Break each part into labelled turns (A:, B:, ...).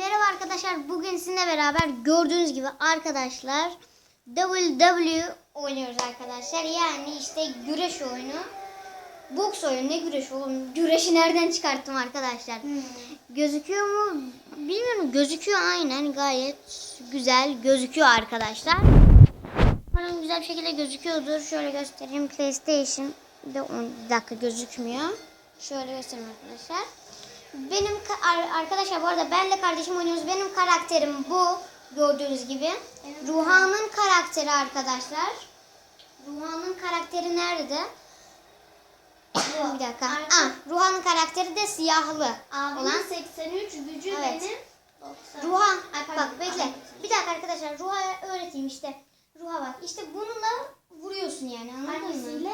A: Merhaba arkadaşlar. Bugün sizinle beraber gördüğünüz gibi arkadaşlar WWE oynuyoruz arkadaşlar. Yani işte güreş oyunu. Boks oyunu ne güreş oğlum? Güreşi nereden çıkarttım arkadaşlar? Gözüküyor mu? Bilmiyorum. Gözüküyor aynen. Gayet güzel gözüküyor arkadaşlar. Umarım güzel bir şekilde gözüküyordur. Şöyle göstereyim. PlayStation de 10 dakika gözükmüyor. Şöyle göstereyim arkadaşlar. Benim ka- ar- arkadaşlar bu arada benle kardeşim oynuyoruz. Benim karakterim bu. Gördüğünüz gibi. Ruhan'ın karakteri arkadaşlar. Ruhan'ın karakteri nerede? bir dakika. Ah, Ruhan'ın karakteri de siyahlı
B: Abimin
A: olan.
B: 83 gücü
A: Evet.
B: benim 90.
A: Ruhan,
B: Ay, pardon,
A: bak bekle.
B: pardon.
A: Bir dakika arkadaşlar Ruha'ya öğreteyim işte. Ruha bak. İşte bununla vuruyorsun yani anladın mı?
B: Hangisiyle?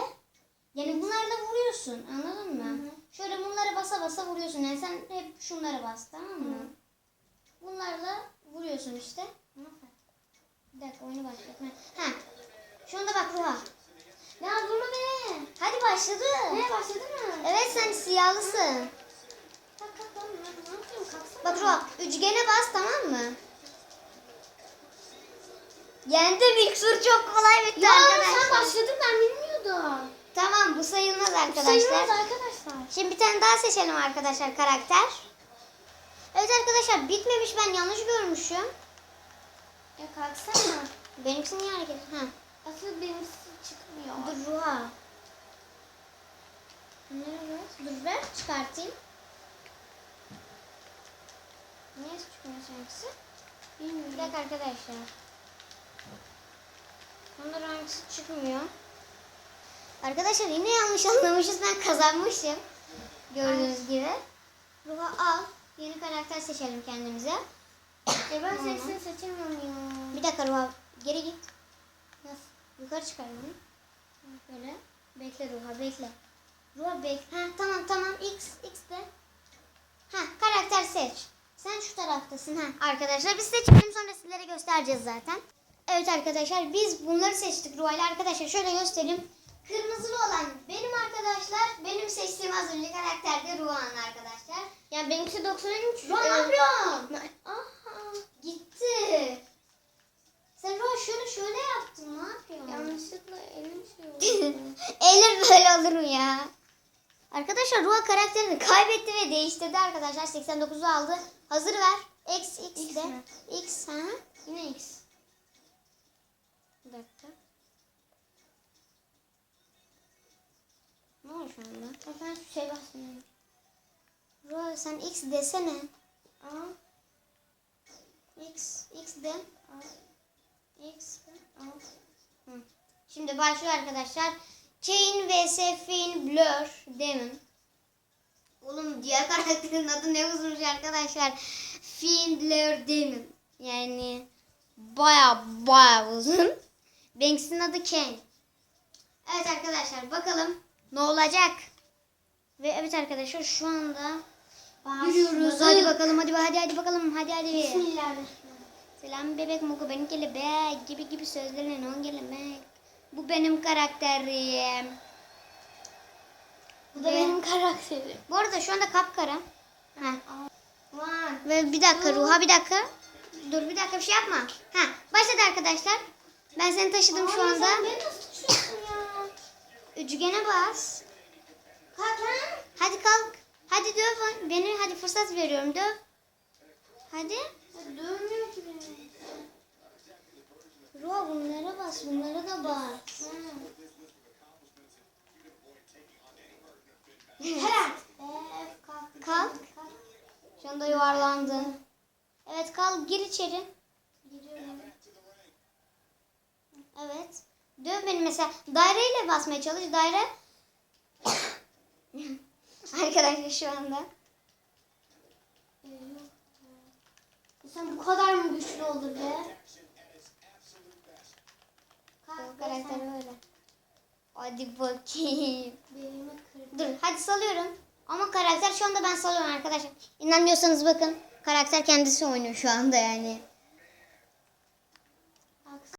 A: Yani bunlarla vuruyorsun anladın mı?
B: Hı hı.
A: Şöyle bunlara basa basa vuruyorsun. Yani sen hep şunlara bas tamam mı?
B: Hı.
A: Bunlarla vuruyorsun işte. Bir dakika oyunu başlatma. Ha. Şunda bak Ruha.
B: Ya vurma beni.
A: Hadi başladı.
B: Ne başladı mı?
A: Evet sen siyahlısın.
B: Kalk kalk. Ne? Kalksana.
A: Bak Ruha üçgene bas tamam mı? Yendim ilk tur çok kolay bitti
B: Ya
A: arkadaşlar.
B: sen başladın ben bilmiyordum.
A: Tamam bu sayılmaz arkadaşlar.
B: Sayılmaz arkadaşlar.
A: Şimdi bir tane daha seçelim arkadaşlar karakter. Evet arkadaşlar bitmemiş ben yanlış görmüşüm.
B: Ya kalksana.
A: Benimkisi niye hareket? Ha.
B: Asıl benimkisi çıkmıyor.
A: Dur Ruha. Evet. Dur ver çıkartayım. Niye çıkmıyor seninkisi? Bir
B: Bilmiyorum.
A: dakika arkadaşlar. Bunda hangisi çıkmıyor? Arkadaşlar yine yanlış anlamışız. Ben kazanmışım. Gördüğünüz gibi. Ruha al. Yeni karakter seçelim kendimize.
B: Ya ben sesini seçemiyorum ya.
A: Bir dakika Ruha. Geri git. Nasıl? Yukarı çıkar bunu. Böyle. Bekle Ruha bekle. Ruha bekle. Ha tamam tamam. X. X de. Ha karakter seç. Sen şu taraftasın ha. Arkadaşlar biz seçelim sonra sizlere göstereceğiz zaten. Evet arkadaşlar biz bunları seçtik Ruha'yla. Arkadaşlar şöyle göstereyim. Kırmızılı olan benim arkadaşlar. Benim seçtiğim az önce karakter de Ruha'nın arkadaşlar.
B: Ya benimkisi 93.
A: Ruha ne
B: Ee,
A: yapıyorsun?
B: Aha.
A: Gitti. Sen Ruha şöyle şöyle yaptın. Ne yapıyorsun?
B: Yanlışlıkla elim şey oldu.
A: Elir böyle olur mu ya? Arkadaşlar Ruha karakterini kaybetti ve değiştirdi arkadaşlar. 89'u aldı. Hazır ver. X, X,
B: X
A: de.
B: mi?
A: X, ha? Yine X. Bir dakika. Oldu şu anda?
B: Ben şey basmıyorum.
A: Ruha sen X desene.
B: Aa.
A: X, X de.
B: Aa.
A: X de. Hı. Şimdi başlıyor arkadaşlar. Chain vs Finn Blur Demon. Oğlum diğer karakterin adı ne uzunmuş arkadaşlar. Finn Blur Demon. Yani baya baya uzun. Banks'in adı Kane. Evet arkadaşlar bakalım ne olacak. Ve evet arkadaşlar şu anda yürüyoruz. Hadi bakalım hadi hadi hadi bakalım hadi hadi.
B: Bismillahirrahmanirrahim.
A: Selam bebek muku benim kelebek gibi gibi sözlerle on gelemek. Bu benim karakterim.
B: Bu da benim karakterim.
A: Bu arada şu anda kapkara. Ha.
B: One.
A: Ve bir dakika Ruha bir dakika. Dur bir dakika bir şey yapma. Ha başladı arkadaşlar. Ben seni taşıdım şu
B: Ay,
A: anda.
B: Sen beni nasıl?
A: Üçgene bas. Kalk lan. Hadi kalk. Hadi döv beni. Hadi fırsat veriyorum döv. Hadi.
B: Ya Dövmüyor ki beni.
A: Ruha bunlara bas. Bunlara da bas.
B: Herhalde. F kalk.
A: Kalk. Şu anda yuvarlandın. Evet kalk gir içeri.
B: Giriyorum.
A: Evet. Döv beni mesela. Daireyle basmaya çalış. Daire. Arkadaşlar şu anda.
B: Sen bu kadar mı güçlü olur be?
A: Karakter öyle. Hadi bakayım. Dur hadi salıyorum. Ama karakter şu anda ben salıyorum arkadaşlar. İnanmıyorsanız bakın. Karakter kendisi oynuyor şu anda yani.